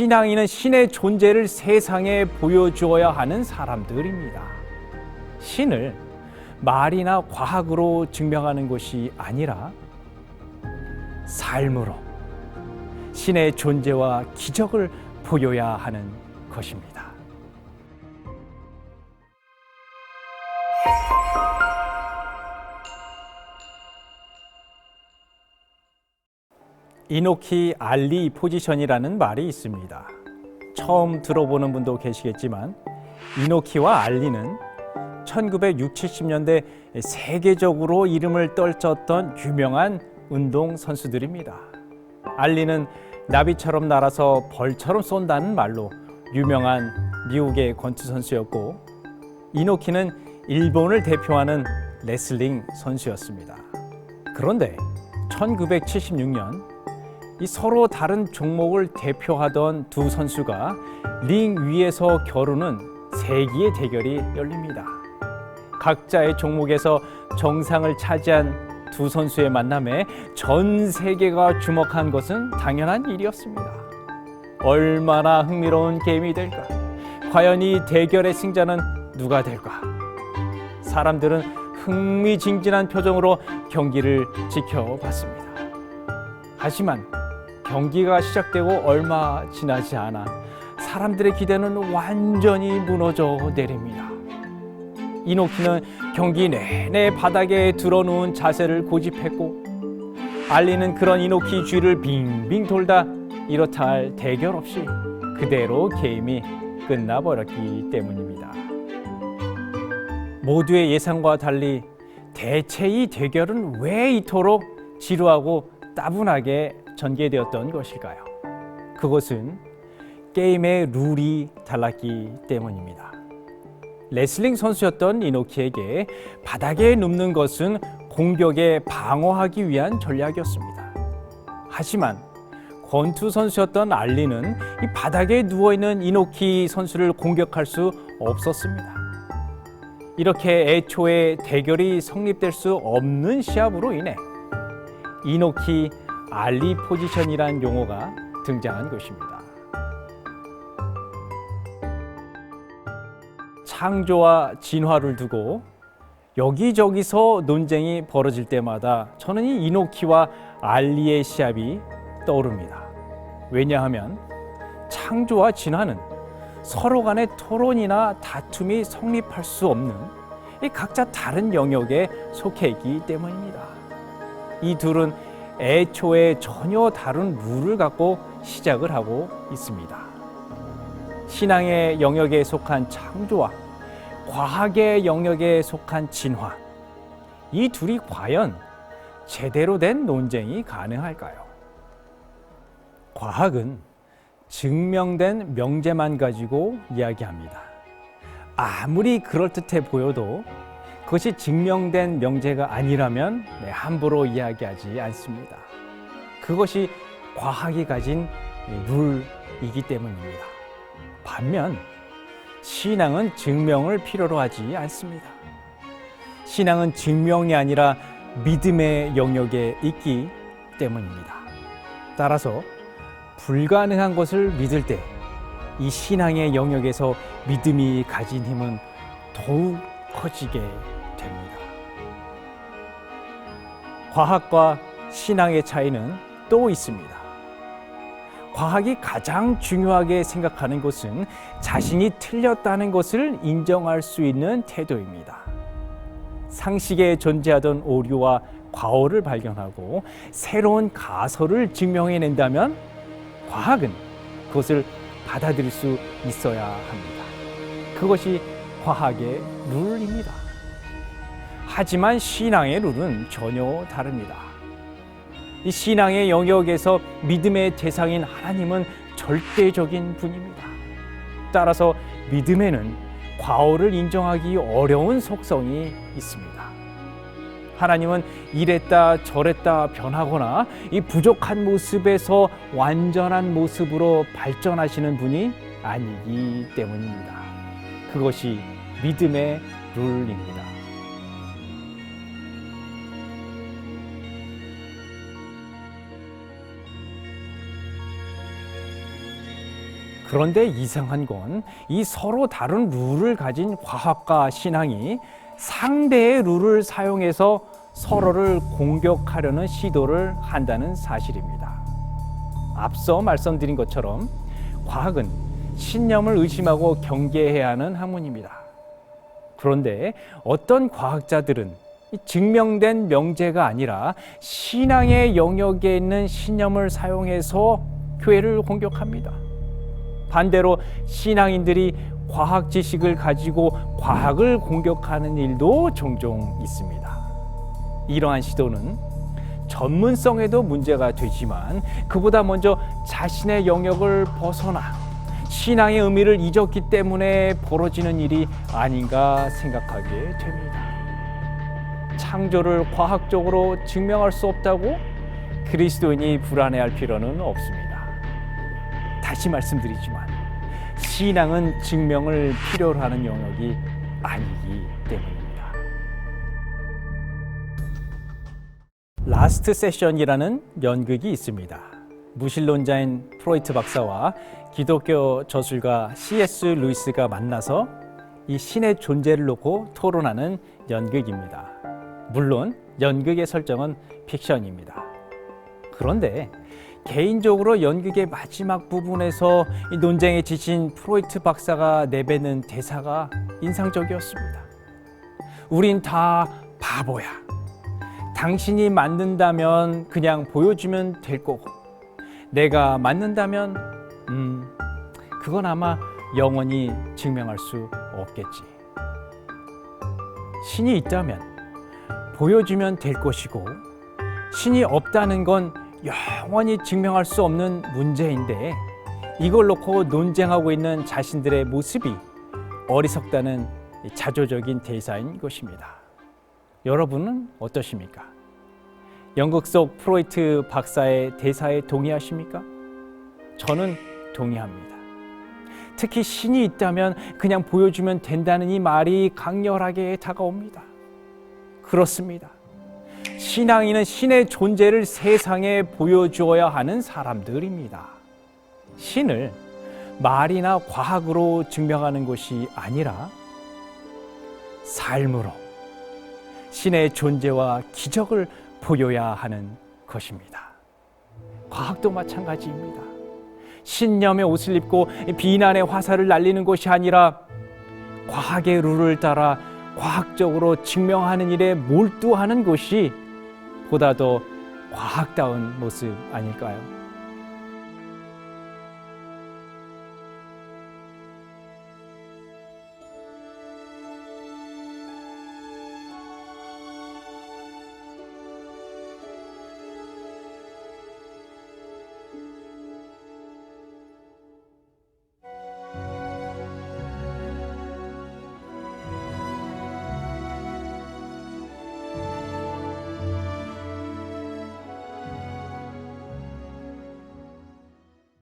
신앙인은 신의 존재를 세상에 보여주어야 하는 사람들입니다. 신을 말이나 과학으로 증명하는 것이 아니라 삶으로 신의 존재와 기적을 보여야 하는 것입니다. 이노키 알리 포지션이라는 말이 있습니다. 처음 들어보는 분도 계시겠지만 이노키와 알리는 1960, 70년대 세계적으로 이름을 떨쳤던 유명한 운동 선수들입니다. 알리는 나비처럼 날아서 벌처럼 쏜다는 말로 유명한 미국의 권투 선수였고 이노키는 일본을 대표하는 레슬링 선수였습니다. 그런데 1976년 이 서로 다른 종목을 대표하던 두 선수가 링 위에서 겨루는 세기의 대결이 열립니다. 각자의 종목에서 정상을 차지한 두 선수의 만남에 전 세계가 주목한 것은 당연한 일이었습니다. 얼마나 흥미로운 게임이 될까? 과연 이 대결의 승자는 누가 될까? 사람들은 흥미진진한 표정으로 경기를 지켜봤습니다. 하지만 경기가 시작되고 얼마 지나지 않아 사람들의 기대는 완전히 무너져 내립니다. 이노키는 경기 내내 바닥에 드러누운 자세를 고집했고 알리는 그런 이노키 쥐를 빙빙 돌다 이렇다 할 대결 없이 그대로 게임이 끝나버렸기 때문입니다. 모두의 예상과 달리 대체 이 대결은 왜 이토록 지루하고 따분하게 전개되었던 것일까요? 그것은 게임의 룰이 달랐기 때문입니다. 레슬링 선수였던 이노키에게 바닥에 눕는 것은 공격에 방어하기 위한 전략이었습니다. 하지만 권투 선수였던 알리는 이 바닥에 누워 있는 이노키 선수를 공격할 수 없었습니다. 이렇게 애초에 대결이 성립될 수 없는 시합으로 인해 이노키 알리 포지션이란 용어가 등장한 것입니다. 창조와 진화를 두고 여기저기서 논쟁이 벌어질 때마다 저는 이 이노키와 알리의 시합이 떠오릅니다. 왜냐하면 창조와 진화는 서로 간의 토론이나 다툼이 성립할 수 없는 이 각자 다른 영역에 속해 있기 때문입니다. 이 둘은 애초에 전혀 다른 룰을 갖고 시작을 하고 있습니다. 신앙의 영역에 속한 창조와 과학의 영역에 속한 진화. 이 둘이 과연 제대로 된 논쟁이 가능할까요? 과학은 증명된 명제만 가지고 이야기합니다. 아무리 그럴듯해 보여도 그것이 증명된 명제가 아니라면 네, 함부로 이야기하지 않습니다. 그것이 과학이 가진 룰이기 때문입니다. 반면 신앙은 증명을 필요로 하지 않습니다. 신앙은 증명이 아니라 믿음의 영역에 있기 때문입니다. 따라서 불가능한 것을 믿을 때 이 신앙의 영역에서 믿음이 가진 힘은 더욱 커지게 과학과 신앙의 차이는 또 있습니다. 과학이 가장 중요하게 생각하는 것은 자신이 틀렸다는 것을 인정할 수 있는 태도입니다. 상식에 존재하던 오류와 과오를 발견하고 새로운 가설을 증명해낸다면 과학은 그것을 받아들일 수 있어야 합니다. 그것이 과학의 룰입니다. 하지만 신앙의 룰은 전혀 다릅니다. 이 신앙의 영역에서 믿음의 대상인 하나님은 절대적인 분입니다. 따라서 믿음에는 과오를 인정하기 어려운 속성이 있습니다. 하나님은 이랬다 저랬다 변하거나 이 부족한 모습에서 완전한 모습으로 발전하시는 분이 아니기 때문입니다. 그것이 믿음의 룰입니다. 그런데 이상한 건 이 서로 다른 룰을 가진 과학과 신앙이 상대의 룰을 사용해서 서로를 공격하려는 시도를 한다는 사실입니다. 앞서 말씀드린 것처럼 과학은 신념을 의심하고 경계해야 하는 학문입니다. 그런데 어떤 과학자들은 이 증명된 명제가 아니라 신앙의 영역에 있는 신념을 사용해서 교회를 공격합니다. 반대로 신앙인들이 과학 지식을 가지고 과학을 공격하는 일도 종종 있습니다. 이러한 시도는 전문성에도 문제가 되지만 그보다 먼저 자신의 영역을 벗어나 신앙의 의미를 잊었기 때문에 벌어지는 일이 아닌가 생각하게 됩니다. 창조를 과학적으로 증명할 수 없다고 그리스도인이 불안해할 필요는 없습니다. 다시 말씀드리지만 신앙은 증명을 필요로 하는 영역이 아니기 때문입니다. 라스트 세션이라는 연극이 있습니다. 무신론자인 프로이트 박사와 기독교 저술가 C.S. 루이스가 만나서 이 신의 존재를 놓고 토론하는 연극입니다. 물론 연극의 설정은 픽션입니다. 그런데 개인적으로 연극의 마지막 부분에서 이 논쟁에 지친 프로이트 박사가 내뱉는 대사가 인상적이었습니다. 우린 다 바보야. 당신이 만든다면 그냥 보여주면 될 거고, 내가 만든다면, 음, 그건 아마 영원히 증명할 수 없겠지. 신이 있다면 보여주면 될 것이고, 신이 없다는 건 영원히 증명할 수 없는 문제인데 이걸 놓고 논쟁하고 있는 자신들의 모습이 어리석다는 자조적인 대사인 것입니다. 여러분은 어떠십니까? 연극 속 프로이트 박사의 대사에 동의하십니까? 저는 동의합니다. 특히 신이 있다면 그냥 보여주면 된다는 이 말이 강렬하게 다가옵니다. 그렇습니다. 신앙인은 신의 존재를 세상에 보여주어야 하는 사람들입니다. 신을 말이나 과학으로 증명하는 것이 아니라 삶으로 신의 존재와 기적을 보여야 하는 것입니다. 과학도 마찬가지입니다. 신념의 옷을 입고 비난의 화살을 날리는 것이 아니라 과학의 룰을 따라 과학적으로 증명하는 일에 몰두하는 것이 보다 더 과학다운 모습 아닐까요?